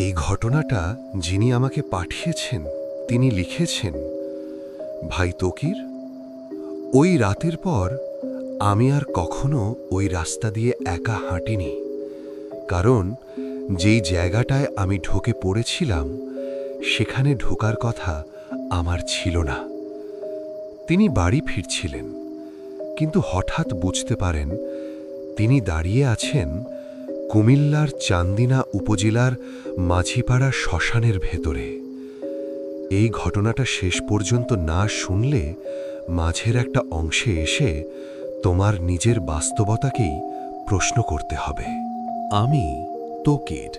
এই ঘটনাটা যিনি আমাকে পাঠিয়েছেন, তিনি লিখেছেন, ভাই তকির, ওই রাতের পর আমি আর কখনো ওই রাস্তা দিয়ে একা হাঁটিনি। কারণ যেই জায়গাটায় আমি ঢোকে পড়েছিলাম, সেখানে ঢোকার কথা আমার ছিল না। তিনি বাড়ি ফিরছিলেন, কিন্তু হঠাৎ বুঝতে পারেন, তিনি দাঁড়িয়ে আছেন কুমিল্লার চান্দিনা উপজেলার মাঝিপাড়া শ্মশানের ভেতরে। এই ঘটনাটা শেষ পর্যন্ত না শুনলে মাঝের একটা অংশে এসে তোমার নিজের বাস্তবতাকেই প্রশ্ন করতে হবে। আমি তোকের।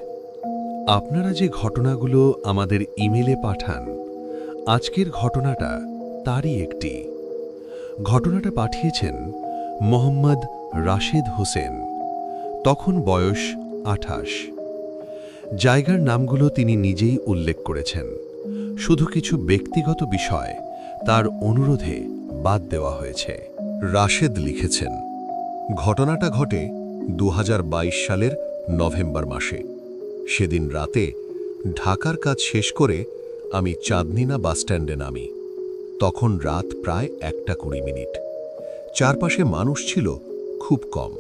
আপনারা যে ঘটনাগুলো আমাদের ইমেলে পাঠান, আজকের ঘটনাটা তারই একটি। ঘটনাটা পাঠিয়েছেন মোহাম্মদ রাশেদ হোসেন। তখন বয়স আঠাশ। জায়গার নামগুলো তিনি নিজেই উল্লেখ করেছেন। শুধু কিছু ব্যক্তিগত বিষয় তার অনুরোধে বাদ দেওয়া হয়েছে। রাশেদ লিখেছেন, ঘটনাটা ঘটে দু হাজার বাইশ সালের নভেম্বর মাসে। সেদিন রাতে ঢাকার কাজ শেষ করে আমি চাঁদনিনা বাসস্ট্যান্ডে নামি। তখন রাত প্রায় একটা কুড়ি মিনিট। চারপাশে মানুষ ছিল খুব কম।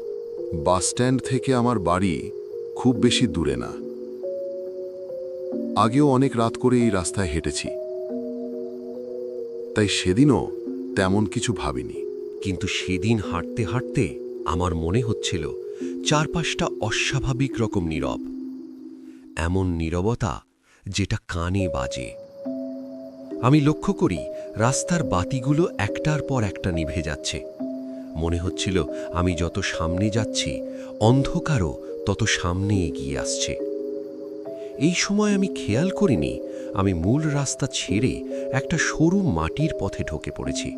বাসস্ট্যান্ড থেকে আমার বাড়ি খুব বেশি দূরে না। আগেও অনেক রাত করে এই রাস্তায় হেঁটেছি। তাই সেদিনও তেমন কিছু ভাবিনি। কিন্তু সেদিন হাঁটতে হাঁটতে আমার মনে হচ্ছিল, চারপাশটা অস্বাভাবিক রকম নীরব। এমন নীরবতা যেটা কানে বাজে। আমি লক্ষ্য করি, রাস্তার বাতিগুলো একটার পর একটা নিভে যাচ্ছে। মনে হচ্ছিল, আমি যত সামনে যাচ্ছি, অন্ধকারও তত সামনে এগিয়ে আসছে। এই সময় আমি খেয়াল করিনি, আমি মূল রাস্তা ছেড়ে একটা সরু মাটির পথে ঢোকে পড়েছি।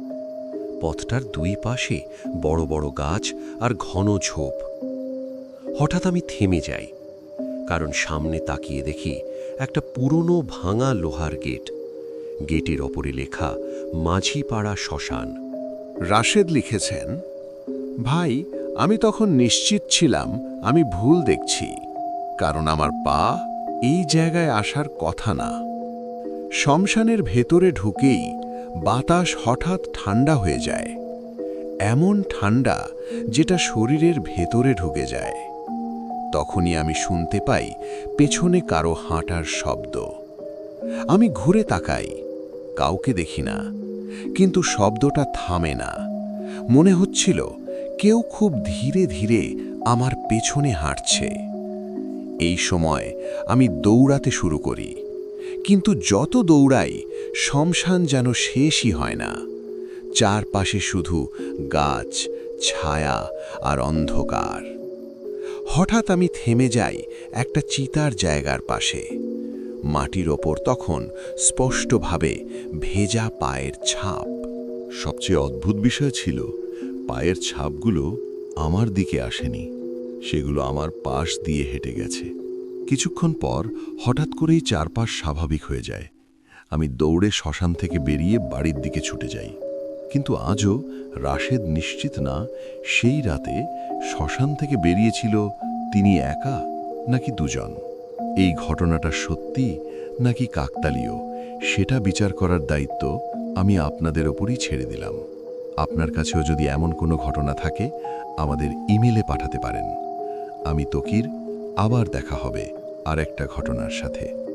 পথটার দুই পাশে বড় বড় গাছ আর ঘন ঝোপ। হঠাৎ আমি থেমে যাই, কারণ সামনে তাকিয়ে দেখি একটা পুরনো ভাঙা লোহার গেট। গেটের ওপরে লেখা, মাঝিপাড়া শ্মশান। রাশেদ লিখেছেন, ভাই, আমি তখন নিশ্চিত ছিলাম, আমি ভুল দেখছি, কারণ আমার পা এই জায়গায় আসার কথা না। শ্মশানের ভেতরে ঢুকেই বাতাস হঠাৎ ঠান্ডা হয়ে যায়, এমন ঠান্ডা যেটা শরীরের ভেতরে ঢুকে যায়। তখনই আমি শুনতে পাই পেছনে কারও হাঁটার শব্দ। আমি ঘুরে তাকাই কাউকে দেখি না। কিন্তু শব্দটা থামে না। মনে হচ্ছিল কেউ খুব ধীরে ধীরে আমার পেছনে হাঁটছে। এই সময় আমি দৌড়াতে শুরু করি। কিন্তু যত দৌড়াই, শমশান যেন শেষই হয় না। চারপাশে শুধু গাছ, ছায়া আর অন্ধকার। হঠাৎ আমি থেমে যাই একটা চিতার জায়গার পাশে। মাটির ওপর তখন স্পষ্টভাবে ভেজা পায়ের ছাপ। সবচেয়ে অদ্ভুত বিষয় ছিল, পায়ের ছাপগুলো আমার দিকে আসেনি। সেগুলো আমার পাশ দিয়ে হেঁটে গেছে। কিছুক্ষণ পর হঠাৎ করেই চারপাশ স্বাভাবিক হয়ে যায়। আমি দৌড়ে শ্মশান থেকে বেরিয়ে বাড়ির দিকে ছুটে যাই। কিন্তু আজও রাশেদ নিশ্চিত না সেই রাতে শ্মশান থেকে বেরিয়েছিল তিনি একা নাকি দুজন। এই ঘটনাটা সত্যি নাকি কাকতালীয়? সেটা বিচার করার দায়িত্ব আমি আপনাদের ওপরই ছেড়ে দিলাম। আপনার কাছেও যদি এমন কোনো ঘটনা থাকে, আমাদের ইমেলে পাঠাতে পারেন। আমি তকির, আবার দেখা হবে আর একটা ঘটনার সাথে।